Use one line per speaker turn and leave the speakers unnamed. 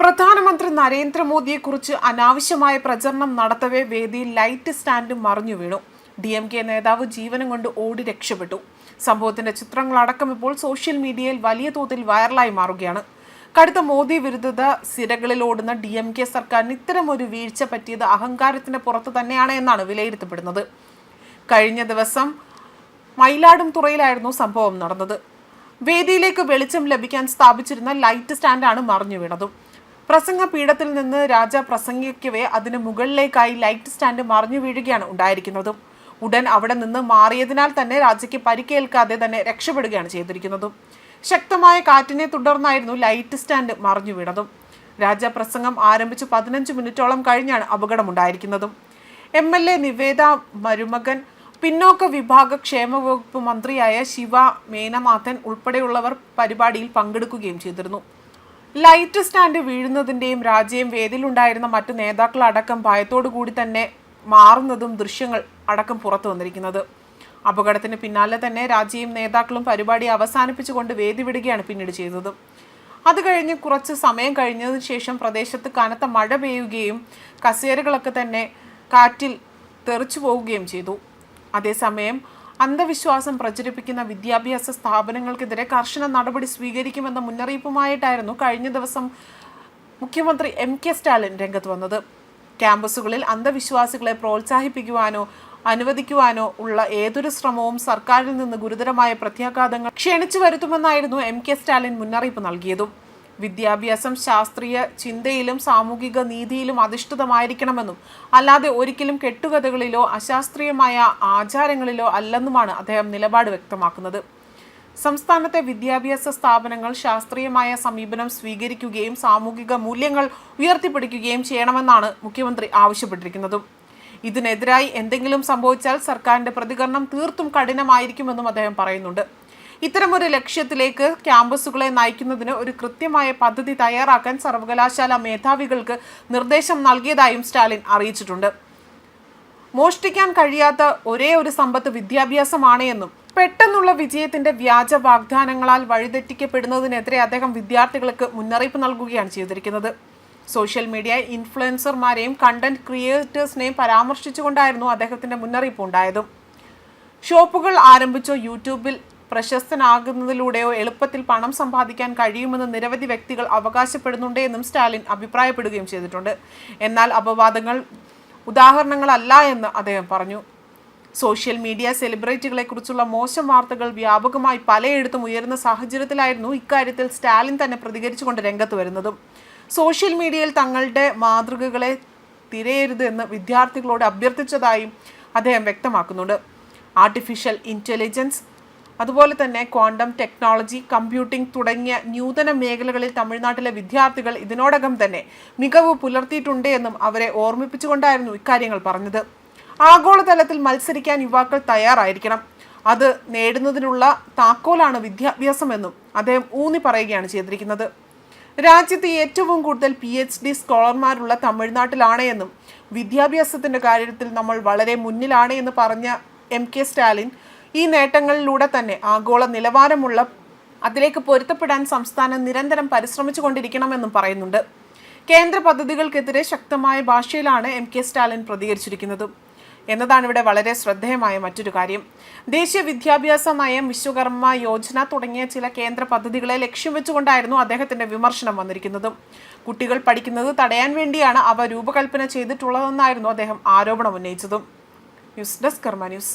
പ്രധാനമന്ത്രി നരേന്ദ്രമോദിയെക്കുറിച്ച് അനാവശ്യമായ പ്രചരണം നടത്തവേ വേദിയിൽ ലൈറ്റ് സ്റ്റാൻഡ് മറിഞ്ഞു വീണു. ഡി എം കെ നേതാവ് ജീവനം കൊണ്ട് ഓടി രക്ഷപ്പെട്ടു. സംഭവത്തിന്റെ ചിത്രങ്ങളടക്കം ഇപ്പോൾ സോഷ്യൽ മീഡിയയിൽ വലിയ തോതിൽ വൈറലായി മാറുകയാണ്. കടുത്ത മോദി വിരുദ്ധത സിരകളിൽ ഓടുന്ന ഡി എം കെ സർക്കാരിന് ഇത്തരമൊരു വീഴ്ച പറ്റിയത് അഹങ്കാരത്തിന്റെ പുറത്ത് തന്നെയാണ് എന്നാണ് വിലയിരുത്തപ്പെടുന്നത്. കഴിഞ്ഞ ദിവസം മയിലാടും തുറയിലായിരുന്നു സംഭവം നടന്നത്. വേദിയിലേക്ക് വെളിച്ചം ലഭിക്കാൻ സ്ഥാപിച്ചിരുന്ന ലൈറ്റ് സ്റ്റാൻഡാണ് മറിഞ്ഞു വീണതും. പ്രസംഗ പീഠത്തിൽ നിന്ന് രാജ പ്രസംഗിക്കവേ അതിന് മുകളിലേക്കായി ലൈറ്റ് സ്റ്റാൻഡ് മറിഞ്ഞു വീഴുകയാണ് ഉണ്ടായിരിക്കുന്നതും. ഉടൻ അവിടെ നിന്ന് മാറിയതിനാൽ തന്നെ രാജയ്ക്ക് പരിക്കേൽക്കാതെ തന്നെ രക്ഷപ്പെടുകയാണ് ചെയ്തിരിക്കുന്നതും. ശക്തമായ കാറ്റിനെ തുടർന്നായിരുന്നു ലൈറ്റ് സ്റ്റാൻഡ് മറിഞ്ഞു വീണതും. രാജ പ്രസംഗം ആരംഭിച്ച് പതിനഞ്ച് മിനിറ്റോളം കഴിഞ്ഞാണ് അപകടമുണ്ടായിരിക്കുന്നതും. എം എൽ എ നിവേദ മരുമകൻ പിന്നോക്ക വിഭാഗ ക്ഷേമ വകുപ്പ് മന്ത്രിയായ ശിവ മേനമാഥൻ ഉൾപ്പെടെയുള്ളവർ പരിപാടിയിൽ പങ്കെടുക്കുകയും ചെയ്തിരുന്നു. ലൈറ്റ് സ്റ്റാൻഡ് വീഴുന്നതിന്റെയും രാജ്യം വേദിയിലുണ്ടായിരുന്ന മറ്റു നേതാക്കളടക്കം ഭയത്തോടു കൂടി തന്നെ മാറുന്നതും ദൃശ്യങ്ങൾ അടക്കം പുറത്തു വന്നിരിക്കുന്നത്. അപകടത്തിന് പിന്നാലെ തന്നെ രാജ്യയും നേതാക്കളും പരിപാടി അവസാനിപ്പിച്ചുകൊണ്ട് വേദി വിടുകയാണ് പിന്നീട് ചെയ്തത്. അത് കഴിഞ്ഞ് കുറച്ച് സമയം കഴിഞ്ഞതിന് ശേഷം പ്രദേശത്ത് കനത്ത മഴ പെയ്യുകയും കസേരകളൊക്കെ തന്നെ കാറ്റിൽ തെറിച്ചു പോവുകയും ചെയ്തു. അതേസമയം അന്ധവിശ്വാസം പ്രചരിപ്പിക്കുന്ന വിദ്യാഭ്യാസ സ്ഥാപനങ്ങൾക്കെതിരെ കർശന നടപടി സ്വീകരിക്കുമെന്ന മുന്നറിയിപ്പുമായിട്ടായിരുന്നു കഴിഞ്ഞ ദിവസം മുഖ്യമന്ത്രി എം കെ സ്റ്റാലിൻ രംഗത്ത് വന്നത്. ക്യാമ്പസുകളിൽ അന്ധവിശ്വാസികളെ പ്രോത്സാഹിപ്പിക്കുവാനോ അനുവദിക്കുവാനോ ഉള്ള ഏതൊരു ശ്രമവും സർക്കാരിൽ നിന്ന് ഗുരുതരമായ പ്രത്യാഘാതങ്ങൾ ക്ഷണിച്ചു വരുത്തുമെന്നായിരുന്നു എം കെ സ്റ്റാലിൻ മുന്നറിയിപ്പ് നൽകിയതും. വിദ്യാഭ്യാസം ശാസ്ത്രീയ ചിന്തയിലും സാമൂഹിക നീതിയിലും അധിഷ്ഠിതമായിരിക്കണമെന്നും അല്ലാതെ ഒരിക്കലും കെട്ടുകഥകളിലോ അശാസ്ത്രീയമായ ആചാരങ്ങളിലോ അല്ലെന്നുമാണ് അദ്ദേഹം നിലപാട് വ്യക്തമാക്കുന്നത്. സംസ്ഥാനത്തെ വിദ്യാഭ്യാസ സ്ഥാപനങ്ങൾ ശാസ്ത്രീയമായ സമീപനം സ്വീകരിക്കുകയും സാമൂഹിക മൂല്യങ്ങൾ ഉയർത്തിപ്പിടിക്കുകയും ചെയ്യണമെന്നാണ് മുഖ്യമന്ത്രി ആവശ്യപ്പെട്ടിരിക്കുന്നതും. ഇതിനെതിരായി എന്തെങ്കിലും സംഭവിച്ചാൽ സർക്കാരിന്റെ പ്രതികരണം തീർത്തും കഠിനമായിരിക്കുമെന്നും അദ്ദേഹം പറയുന്നുണ്ട്. ഇത്തരമൊരു ലക്ഷ്യത്തിലേക്ക് ക്യാമ്പസുകളെ നയിക്കുന്നതിന് ഒരു കൃത്യമായ പദ്ധതി തയ്യാറാക്കാൻ സർവകലാശാല മേധാവികൾക്ക് നിർദ്ദേശം നൽകിയതായും സ്റ്റാലിൻ അറിയിച്ചിട്ടുണ്ട്. മോഷ്ടിക്കാൻ കഴിയാത്ത ഒരേ ഒരു സമ്പത്ത് വിദ്യാഭ്യാസമാണ് എന്നും പെട്ടെന്നുള്ള വിജയത്തിന്റെ വ്യാജ വാഗ്ദാനങ്ങളാൽ വഴിതെറ്റിക്കപ്പെടുന്നതിനെതിരെ അദ്ദേഹം വിദ്യാർത്ഥികൾക്ക് മുന്നറിയിപ്പ് നൽകുകയാണ് ചെയ്തിരിക്കുന്നത്. സോഷ്യൽ മീഡിയ ഇൻഫ്ലുവൻസർമാരെയും കണ്ടന്റ് ക്രിയേറ്റേഴ്സിനെയും പരാമർശിച്ചുകൊണ്ടായിരുന്നു അദ്ദേഹത്തിന്റെ മുന്നറിയിപ്പ് ഉണ്ടായതും. ഷോപ്പുകൾ ആരംഭിച്ചോ യൂട്യൂബിൽ പ്രശസ്തനാകുന്നതിലൂടെയോ എളുപ്പത്തിൽ പണം സമ്പാദിക്കാൻ കഴിയുമെന്ന് നിരവധി വ്യക്തികൾ അവകാശപ്പെടുന്നുണ്ട് എന്നും സ്റ്റാലിൻ അഭിപ്രായപ്പെടുകയും ചെയ്തിട്ടുണ്ട്. എന്നാൽ അപവാദങ്ങൾ ഉദാഹരണങ്ങളല്ല എന്ന് അദ്ദേഹം പറഞ്ഞു. സോഷ്യൽ മീഡിയ സെലിബ്രിറ്റികളെ കുറിച്ചുള്ള മോശം വാർത്തകൾ വ്യാപകമായി പലയിടത്തും ഉയരുന്ന സാഹചര്യത്തിലായിരുന്നു ഇക്കാര്യത്തിൽ സ്റ്റാലിൻ തന്നെ പ്രതികരിച്ചുകൊണ്ട് രംഗത്ത് വരുന്നതും. സോഷ്യൽ മീഡിയയിൽ തങ്ങളുടെ മാതൃകകളെ തിരയരുത് എന്ന് വിദ്യാർത്ഥികളോട് അഭ്യർത്ഥിച്ചതായും അദ്ദേഹം വ്യക്തമാക്കുന്നുണ്ട്. ആർട്ടിഫിഷ്യൽ ഇന്റലിജൻസ് അതുപോലെ തന്നെ ക്വാണ്ടം ടെക്നോളജി കമ്പ്യൂട്ടിംഗ് തുടങ്ങിയ നൂതന മേഖലകളിൽ തമിഴ്നാട്ടിലെ വിദ്യാർത്ഥികൾ ഇതിനോടകം തന്നെ മികവ് പുലർത്തിയിട്ടുണ്ട് എന്നും അവരെ ഓർമ്മിപ്പിച്ചുകൊണ്ടായിരുന്നു ഇക്കാര്യങ്ങൾ പറഞ്ഞത്. ആഗോളതലത്തിൽ മത്സരിക്കാൻ യുവാക്കൾ തയ്യാറായിരിക്കണം. അത് നേടുന്നതിനുള്ള താക്കോലാണ് വിദ്യാഭ്യാസമെന്നും അദ്ദേഹം ഊന്നി പറയുകയാണ് ചെയ്തിരിക്കുന്നത്. രാജ്യത്ത് ഏറ്റവും കൂടുതൽ പി എച്ച് ഡി സ്കോളർമാരുള്ള തമിഴ്നാട്ടിലാണ് എന്നും വിദ്യാഭ്യാസത്തിന്റെ കാര്യത്തിൽ നമ്മൾ വളരെ മുന്നിലാണ് എന്ന് പറഞ്ഞ എം കെ സ്റ്റാലിൻ ഈ നേട്ടങ്ങളിലൂടെ തന്നെ ആഗോള നിലവാരമുള്ള അതിലേക്ക് പൊരുത്തപ്പെടാൻ സംസ്ഥാനം നിരന്തരം പരിശ്രമിച്ചു കൊണ്ടിരിക്കണമെന്നും പറയുന്നുണ്ട്. കേന്ദ്ര പദ്ധതികൾക്കെതിരെ ശക്തമായ ഭാഷയിലാണ് എം കെ സ്റ്റാലിൻ പ്രതികരിച്ചിരിക്കുന്നത്. എന്നതാണ് ഇവിടെ വളരെ ശ്രദ്ധേയമായ മറ്റൊരു കാര്യം. ദേശീയ വിദ്യാഭ്യാസ നയം വിശ്വകർമ്മ യോജന തുടങ്ങിയ ചില കേന്ദ്ര പദ്ധതികളെ ലക്ഷ്യം വെച്ചുകൊണ്ടായിരുന്നു അദ്ദേഹത്തിന്റെ വിമർശനം വന്നിരിക്കുന്നത്. കുട്ടികൾ പഠിക്കുന്നത് തടയാൻ വേണ്ടിയാണ് അവ രൂപകൽപ്പന ചെയ്തിട്ടുള്ളതെന്നായിരുന്നു അദ്ദേഹം ആരോപണം ഉന്നയിച്ചതും. News desk Karma news.